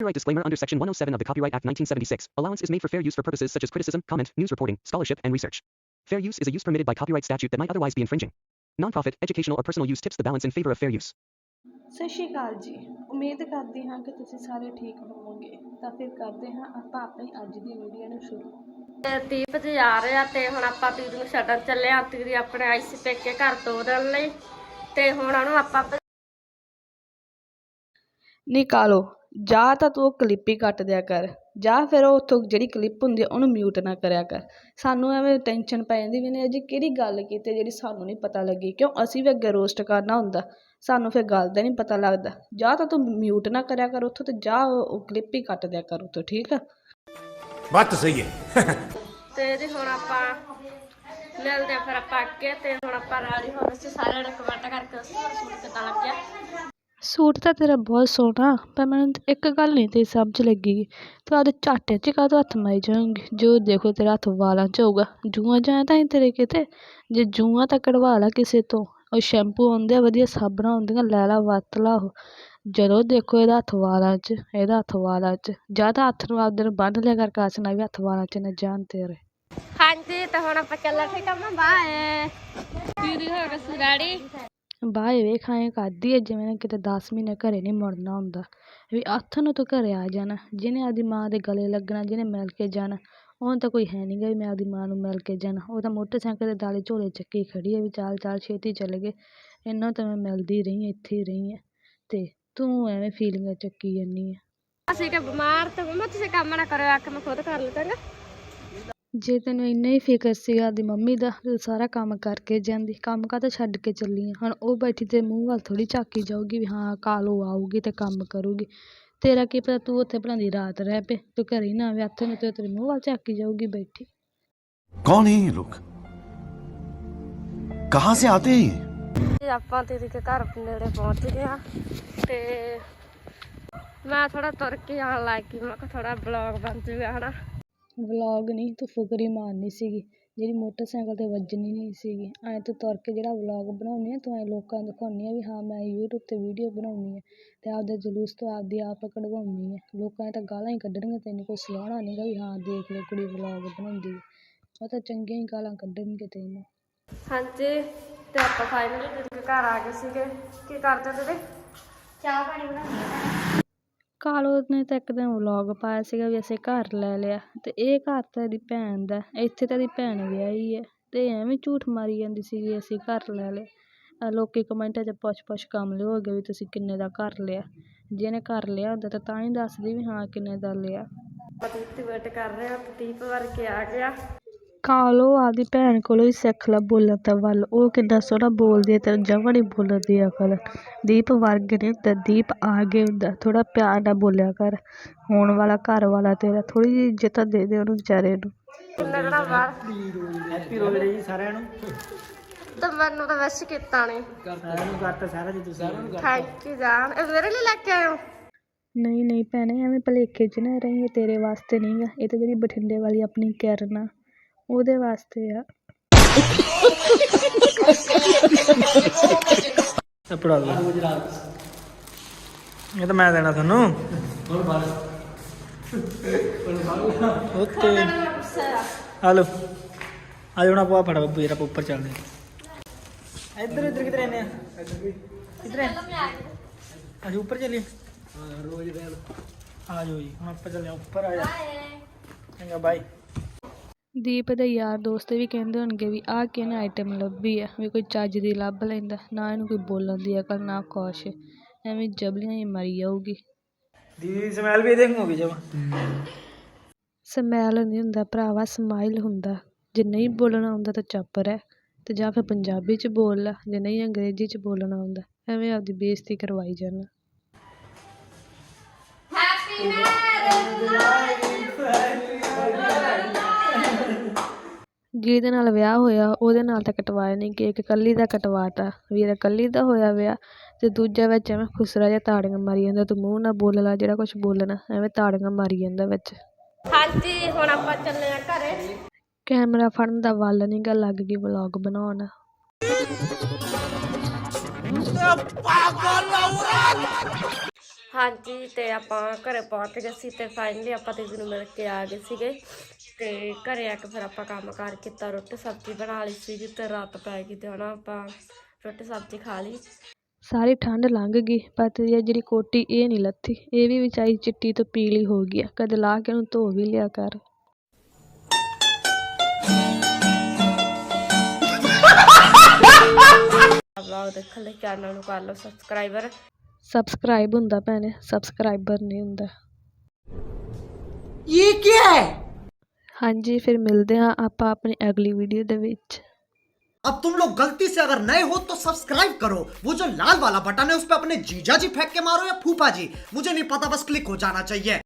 Copyright disclaimer under Section 107 of the Copyright Act 1976. Allowance is made for fair use for purposes such as criticism, comment, news reporting, scholarship, and research. Fair use is a use permitted by copyright statute that might otherwise be infringing. Nonprofit, educational, or personal use tips the balance in favor of fair use. ਸਤਿ ਸ਼੍ਰੀ ਅਕਾਲ ਜੀ ਉਮੀਦ ਕਰਦੀ ਹਾਂ ਕਿ ਤੁਸੀਂ ਸਾਰੇ ਠੀਕ ਹੋਵੋਗੇ ਤਾਂ ਫਿਰ ਕਰਦੇ ਹਾਂ ਆਪਾਂ ਆਪਣੀ ਅੱਜ ਦੀ ਵੀਡੀਓ ਨੂੰ ਸ਼ੁਰੂ ਤੇ ਦੀਪ ਜੀ ਆ ਰਹੇ ਆ ਤੇ ਹੁਣ ਆਪਾਂ ਦੀਦੀ ਨੂੰ ਛੱਡਣ ਚੱਲੇ ਆ ਦੀਦੀ ਆਪਣੇ ਆਈ ਸੀ ਪੇਕੇ ਘਰ ਤੋਰਨ ਲਈ ਤੇ ਹੁਣ ਉਹਨੂੰ ਆਪਾਂ ਨਿਕਾਲੋ ਜਾਂ ਤਾਂ ਤੂੰ ਉਹ ਕਲਿੱਪ ਹੀ ਕੱਟ ਦਿਆ ਕਰ ਜਾਂ ਫਿਰ ਉਹ ਉੱਥੋਂ ਜਿਹੜੀ ਕਲਿੱਪ ਹੁੰਦੀ ਆ ਉਹਨੂੰ ਮਿਊਟ ਨਾ ਕਰਿਆ ਕਰ। ਸਾਨੂੰ ਐਵੇਂ ਟੈਨਸ਼ਨ ਪੈ ਜਾਂਦੀ ਵੀ ਇਹਨੇ ਅਜੇ ਕਿਹੜੀ ਗੱਲ ਕੀਤੀ ਜਿਹੜੀ ਸਾਨੂੰ ਨਹੀਂ ਪਤਾ ਲੱਗੀ ਕਿਉਂ ਅਸੀਂ ਵੀ ਅੱਗੇ ਰੋਸਟ ਕਰਨਾ ਹੁੰਦਾ ਸਾਨੂੰ ਫਿਰ ਗੱਲ ਦਾ ਨਹੀਂ ਪਤਾ ਲੱਗਦਾ। ਜਾਂ ਤਾਂ ਤੂੰ ਮਿਊਟ ਨਾ ਕਰਿਆ ਕਰ ਉੱਥੋਂ ਤੇ ਜਾਂ ਉਹ ਕਲਿੱਪ ਹੀ ਕੱਟ ਦਿਆ ਕਰ ਉੱਥੋਂ ਠੀਕ ਆ? ਬੱਤ ਸਹੀ ਹੈ। ਤੇ ਜੀ ਹੁਣ ਆਪਾਂ ਮਿਲਦੇ ਆ ਫਿਰ ਆਪਾਂ ਅੱਗੇ ਤੇ ਹੁਣ ਆਪਾਂ ਰਾਜੀ ਹੋਣ ਵਿੱਚ ਸੂਟ ਤਾਂ ਤੇਰਾ ਬਹੁਤ ਸੋਹਣਾ ਪਰ ਮੈਨੂੰ ਇੱਕ ਗੱਲ ਨਹੀਂ ਤੇਰੀ ਸਮਝ ਲੱਗੀ। ਤੂੰ ਆਪਦੇ ਝਾਟੇ 'ਚ ਕਾਹਤੋਂ ਹੱਥ ਮਾਰੀ ਜਾਏਂਗੀ? ਜੋ ਦੇਖੋ ਤੇਰਾ ਹੱਥ ਵਾਲਾਂ 'ਚ ਹੋਊਗਾ। ਜੂਆਂ ਜਾਂ ਤਾਂ ਨਹੀਂ ਤੇਰੇ ਕਿਤੇ? ਜੇ ਜੂਆਂ ਤਾਂ ਕਢਵਾ ਲਾ ਕਿਸੇ ਤੋਂ। ਉਹ ਸ਼ੈਂਪੂ ਆਉਂਦੇ ਆ ਵਧੀਆ ਸਾਬਣਾਂ ਹੁੰਦੀਆਂ ਲੈ ਲਾ ਵਰਤ ਲਾ ਉਹ। ਜਦੋਂ ਦੇਖੋ ਇਹਦਾ ਹੱਥ ਵਾਲਾਂ 'ਚ ਇਹਦਾ ਹੱਥ ਵਾਲਾਂ 'ਚ। ਜਾਂ ਤਾਂ ਹੱਥ ਨੂੰ ਆਪਦੇ ਨੂੰ ਬੰਨ੍ਹ ਲਿਆ ਕਰ ਕਾਸ ਨਾਲ ਵੀ ਹੱਥ ਵਾਲਾਂ 'ਚ ਨਾ ਜਾਣ ਤੇਰੇ। ਹਾਂਜੀ ਤੇ ਹੁਣ ਆਪਾਂ ਚੱਲਾਂ ਠੀਕ ਆ ਮੈਂ ਬਾਏ। ਦੀਦੀ ਹੋ ਸੀ ਰੈਡੀ ਬਾਏ ਵੇਖ ਆਏਂ ਕਰਦੀ ਹੈ, ਜਿਵੇਂ ਕਿਤੇ 10 ਮਹੀਨੇ ਘਰੇ ਨਹੀਂ ਮੁੜਨਾ ਹੁੰਦਾ। ਵੀ ਹੱਥ ਨੂੰ ਤੂੰ ਘਰੇ ਆ ਜਾਣਾ, ਜਿਹਨੇ ਆਪਦੀ ਮਾਂ ਦੇ ਗਲੇ ਲੱਗਣਾ, ਜਿਹਨੇ ਮਿਲ ਕੇ ਜਾਣਾ, ਉਹਨੂੰ ਤਾਂ ਕੋਈ ਹੈ ਨਹੀਂ ਗਾ ਵੀ ਮੈਂ ਆਪਦੀ ਮਾਂ ਨੂੰ ਮਿਲ ਕੇ ਜਾਣਾ। ਉਹ ਤਾਂ ਮੋਟਰਸਾਈਕਲ ਦੇ ਦਾਲੇ ਝੋਲੇ ਚੱਕੀ ਖੜੀ ਹੈ ਵੀ ਚਾਲ ਚਾਲ ਛੇਤੀ ਚੱਲ ਗਏ ਇਹਨਾਂ ਤਾਂ ਮੈਂ ਮਿਲਦੀ ਰਹੀ ਹਾਂ, ਇੱਥੇ ਰਹੀ ਹਾਂ। ਤੇ ਤੂੰ ਐਵੇਂ ਫੀਲਿੰਗਾਂ ਚੱਕੀ ਜਾਂਦੀ ਆ ਅਸੀਂ ਕਿ ਬਿਮਾਰ ਤੇ ਮੰਮਾ ਤੁਸੀਂ ਕੰਮ ਨਾ ਕਰਿਓ, ਆ ਮੈਂ ਖੁਦ ਕਰ ਲਵਾਂਗਾ ਜੇ ਤੈਨੂੰ ਇੰਨਾ ਹੀ ਫਿਕਰ ਸੀਗਾ ਆਪਦੀ ਮੰਮੀ ਦਾ ਤੂੰ ਸਾਰਾ ਕੰਮ ਕਰਕੇ ਜਾਂਦੀ। ਕੰਮ ਕਾਹਤੋਂ ਛੱਡ ਕੇ ਚੱਲੀ ਆ? ਹੁਣ ਉਹ ਬੈਠੀ ਤੇਰੇ ਮੂੰਹ ਵੱਲ ਥੋੜ੍ਹੀ ਝਾਕੀ ਜਾਊਗੀ ਵੀ ਹਾਂ ਕੱਲ੍ਹ ਆਊਗੀ ਅਤੇ ਕੰਮ ਕਰੂਗੀ। ਤੇਰਾ ਕੀ ਪਤਾ ਤੂੰ ਉੱਥੇ ਭਲਾਂ ਰਾਤ ਰਹਿ ਪਏ ਤੂੰ ਘਰੇ ਨਾ ਆਵੇ ਨੂੰ ਤੇ ਤੇਰੇ ਮੂੰਹ ਵੱਲ ਝਾਕੀ ਜਾਊਗੀ ਬੈਠੀ। ਕੌਣ ਹੈ ਇਹ ਲੋਕ? ਕਹਾਂ ਸੇ ਆਤੇ ਹੈ ਇਹ? ਆਪਾਂ ਦੀਦੀ ਦੇ ਘਰ ਨੇੜੇ ਪਹੁੰਚ ਗਏ ਆ ਤੇ ਮੈਂ ਥੋੜਾ ਤੁਰ ਕੇ ਆਉਣ ਲੱਗ ਗਈ। ਮੈਂ ਕਿਹਾ ਥੋੜਾ ਬਲੌਗ ਬਣ ਜੂਗਾ ਹਨਾ? ਵਲੌਗ ਨਹੀਂ ਤੂੰ ਫੁਕਰੀ ਮਾਰਨੀ ਸੀਗੀ। ਜਿਹੜੀ ਮੋਟਰਸਾਈਕਲ ਤੇ ਵੱਜਣੀ ਨਹੀਂ ਸੀਗੀ। ਐਂ ਤੂੰ ਤੁਰ ਕੇ ਜਿਹੜਾ ਵਲੌਗ ਬਣਾਉਂਦੀ ਆ ਤੂੰ ਐਂ ਲੋਕਾਂ ਨੂੰ ਦਿਖਾਉਂਦੀ ਆ ਵੀ ਹਾਂ ਮੈਂ YouTube ਤੇ ਵੀਡੀਓ ਬਣਾਉਂਦੀ ਆ ਤੇ ਆਪਦੇ ਜਲੂਸ ਤੋਂ ਆਪਦੀ ਆਪ ਕਢਵਾਉਂਦੀ ਆ। ਲੋਕਾਂ ਨੇ ਤਾਂ ਗਾਲਾਂ ਹੀ ਕੱਢਣੀਆਂ ਤੈਨੂੰ ਕੋਈ ਸਲਾਹਣਾ ਨਹੀਂਗਾ ਵੀ ਹਾਂ ਦੇਖ ਲੈ ਕੁੜੀ ਵਲੌਗ ਬਣਾਉਂਦੀ ਆ। ਉਹ ਤਾਂ ਚੰਗੀਆਂ ਹੀ ਗਾਲਾਂ ਕੱਢਣਗੇ ਤੈਨੂੰ। ਹਾਂਜੀ ਤੇ ਆਪਾਂ ਫਾਈਨਲੀ ਘਰ ਆ ਗਏ ਸੀਗੇ। ਕੀ ਕਰਦੇ ਦੀਦੀ? ਚਾਹ ਪਾਣੀ ਬਣਾਉਂਦੇ ਕਾਲੋ ਨੇ ਤਾਂ ਇੱਕ ਦਿਨ ਵਲੌਗ ਪਾਇਆ ਸੀਗਾ ਵੀ ਅਸੀਂ ਘਰ ਲੈ ਲਿਆ ਤੇ ਇਹ ਘਰ ਤਾਂ ਇਹਦੀ ਭੈਣ ਦਾ ਇੱਥੇ ਤਾਂ ਇਹਦੀ ਭੈਣ ਵਿਆਹੀ ਹੈ ਤੇ ਐਵੇਂ ਝੂਠ ਮਾਰੀ ਜਾਂਦੀ ਸੀਗੀ ਅਸੀਂ ਘਰ ਲੈ ਲਿਆ। ਲੋਕ ਲੋਕੀ ਕਮੈਂਟਾਂ 'ਚ ਪੁੱਛ ਪੁੱਛ ਕੰਮ ਲਿਓਗੇ ਵੀ ਤੁਸੀਂ ਕਿੰਨੇ ਦਾ ਘਰ ਲਿਆ। ਜਿਹਨੇ ਘਰ ਲਿਆ ਹੁੰਦਾ ਤਾਂ ਤਾਂ ਹੀ ਦੱਸਦੀ ਵੀ ਹਾਂ ਕਿੰਨੇ ਦਾ ਲਿਆ। ਆਪਾਂ ਵੇਟ ਕਰ ਰਹੇ ਹਾਂ ਵਰਗੇ ਆ ਗਿਆ। ਕਾਲੋ ਆਪਦੀ ਭੈਣ ਕੋਲੋਂ ਹੀ ਸਿੱਖ ਲਾ ਬੋਲਣ ਦਾ ਵੱਲ। ਉਹ ਕਿੰਨਾ ਸੋਹਣਾ ਬੋਲਦੀ ਹੈ ਤੇ ਜਮਾਂ ਨਹੀਂ ਬੋਲਣ ਦੀ ਅਕਲ। ਦੀਪ ਵਰਗੇ ਨਹੀਂ ਹੁੰਦਾ ਦੀਪ ਆ ਗਏ ਹੁੰਦਾ। ਥੋੜਾ ਪਿਆਰ ਨਾਲ ਬੋਲਿਆ ਕਰ। ਹੋਣ ਵਾਲਾ ਘਰ ਵਾਲਾ ਤੇਰਾ। ਥੋੜੀ ਜਿਹੀ ਇੱਜ਼ਤ ਦੇ ਦੇ ਉਹਨੂੰ ਵਿਚਾਰੇ ਨੂੰ। ਕਿੰਨੇ ਦਿਨਾਂ ਬਾਅਦ ਹੈਪੀ ਰੋਜ਼ ਜੀ ਸਾਰਿਆਂ ਨੂੰ। ਤੇ ਮੈਨੂੰ ਤਾਂ ਵੈਸੇ ਕੀਤਾ ਨਹੀਂ ਸਾਰਿਆਂ ਨੂੰ ਕਰਤਾ ਸਾਰਾ ਜੀ ਤੁਸੀਂ ਥੈਂਕ ਯੂ ਜਾਨ। ਇਹ ਮੇਰੇ ਲਈ ਲੈ ਕੇ ਆਏ ਹੋ ਨਹੀਂ ਨਹੀਂ ਭੈਣੇ ਐਵੇਂ ਭਲੇਖੇ 'ਚ ਨਾ ਰਹੀ। ਇਹ ਤੇਰੇ ਵਾਸਤੇ ਨਹੀਂ ਗਾ। ਇਹ ਤਾਂ ਜਿਹੜੀ ਬਠਿੰਡੇ ਵਾਲੀ ਆਪਣੀ ਕਿਰਨ ਆ। ਉਹਦੇ ਵਾਸਤੇ ਆ। ਇਹ ਪੜਾ ਦੋ ਇਹ ਤਾਂ ਮੈਂ ਦੇਣਾ ਤੁਹਾਨੂੰ। ਓਕੇ। ਹਲੋ। ਆ ਜਾਣਾ ਪਾ ਫੜਾ ਬੱਬੂ ਜਰਾ ਉੱਪਰ ਚੱਲਦੇ ਹਾਂ। ਇੱਧਰ ਇੱਧਰ ਕਿਧਰ ਆਨੇ ਆ? ਇੱਧਰ ਅੱਜ ਉੱਪਰ ਚੱਲੀਏ। ਹਾਂ ਰੋਜ਼ ਰੈਲ ਆ ਜਾਓ ਜੀ ਹੁਣ ਆਪਾਂ ਚੱਲਦੇ ਉੱਪਰ ਆ ਜਾ। ਚੰਗਾ ਬਾਈ ਦੀਪ ਦੇ ਯਾਰ ਦੋਸਤ ਵੀ ਕਹਿੰਦੇ ਹੋਣਗੇ ਵੀ ਆਹ ਕਿਹਨੇ ਆਈਟਮ ਲੱਭੀ ਆ ਵੀ ਕੋਈ ਚੱਜ ਦੀ ਲੱਭ ਲੈਂਦਾ ਨਾ ਇਹਨੂੰ ਕੋਈ ਬੋਲਣ ਦੀ ਅਕਲ ਨਾ ਕੁਛ ਐਵੇਂ ਜਬਲੀਆਂ ਹੀ ਮਰੀ ਜਾਊਗੀ। ਦੀਦੀ ਸਮੈਲ ਵੀ ਇਹਦੇ ਹੋ ਜਮਾ। ਸਮੈਲ ਨਹੀਂ ਹੁੰਦਾ ਭਰਾਵਾ ਸਮਾਈਲ ਹੁੰਦਾ। ਜੇ ਨਹੀਂ ਬੋਲਣਾ ਆਉਂਦਾ ਤਾਂ ਚੁੱਪ ਰਹਿ ਤੇ ਜਾਂ ਫਿਰ ਪੰਜਾਬੀ ਚ ਬੋਲ ਲੈ ਜੇ ਨਹੀਂ ਅੰਗਰੇਜ਼ੀ ਚ ਬੋਲਣਾ ਆਉਂਦਾ ਐਵੇਂ ਆਪਦੀ ਬੇਇੱਜ਼ਤੀ ਕਰਵਾਈ ਜਾਣਾ। ਜਿਹਦੇ ਨਾਲ ਵਿਆਹ ਹੋਇਆ ਉਹਦੇ ਨਾਲ ਤਾਂ ਕਟਵਾਇਆ ਨਹੀਂ ਕੇਕ ਕੱਲੀ ਦਾ ਕਟਵਾਤਾ। ਵੀਰਾ ਕੱਲੀ ਦਾ ਹੋਇਆ ਵਿਆਹ ਤੇ ਦੂਜਾ ਵਿੱਚ ਐਵੇਂ ਖੁਸਰਾ ਜਿਹਾ ਤਾੜੀਆਂ ਮਾਰੀ ਜਾਂਦਾ ਤੂੰ ਮੂੰਹ ਨਾ ਬੋਲ ਲਾ ਜਿਹੜਾ ਕੁਝ ਬੋਲਣਾ ਐਵੇਂ ਤਾੜੀਆਂ ਮਾਰੀ ਜਾਂਦਾ ਵਿੱਚ। ਹਾਂਜੀ ਹੁਣ ਆਪਾਂ ਚੱਲੇ ਆ ਘਰੇ। ਕੈਮਰਾ ਫੜਨ ਦਾ ਵੱਲ ਨਹੀਂ ਗਾ ਲੱਗ ਗਈ ਵਲੌਗ ਬਣਾਉਣ। ਹਾਂਜੀ ਤੇ ਆਪਾਂ ਘਰੇ ਪਹੁੰਚ ਗਏ ਸੀ ਤੇ ਫਾਈਨਲੀ ਆਪਾਂ ਦੀਦੀ ਨੂੰ ਮਿਲ ਕੇ ਆ ਗਏ ਸੀਗੇ। ਤੇ ਘਰੇ ਆ ਕੇ ਫਿਰ ਆਪਾਂ ਕੰਮ ਕਾਰ ਕੀਤਾ ਰੋਟੀ ਸਬਜ਼ੀ ਬਣਾ ਲਈ ਸੀ ਤੇ ਰਾਤ ਪੈ ਗਈ ਤੇ ਹੁਣ ਆਪਾਂ ਰੋਟੀ ਸਬਜ਼ੀ ਖਾ ਲਈ। ਸਾਰੀ ਠੰਡ ਲੰਘ ਗਈ ਪਰ ਤੇਰੀ ਆਹ ਜਿਹੜੀ ਕੋਟੀ ਇਹ ਨਹੀਂ ਲੱਥੀ। ਇਹ ਵੀ ਵਿਚਾਰੀ ਚਿੱਟੀ ਤੋਂ ਪੀਲੀ ਹੋ ਗਈ ਆ ਕਦੇ ਲਾ ਕੇ ਉਹਨੂੰ ਧੋ ਵੀ ਲਿਆ ਕਰ। ਵਲੌਗ ਦੇਖਣ ਲਈ ਚੈਨਲ ਨੂੰ ਕਰ ਲਓ ਸਬਸਕ੍ਰਾਈਬਰ सब्सक्राइब होंदा भैने सब्सक्राइबर नहीं होंदा ये क्या है? हाँ जी फिर मिलते हैं आप अपनी अगली वीडियो दे अब तुम लोग गलती से अगर नए हो तो सब्सक्राइब करो। वो जो लाल वाला बटन है उस पर अपने जीजा जी फेंक के मारो या फूफा जी। मुझे नहीं पता बस क्लिक हो जाना चाहिए।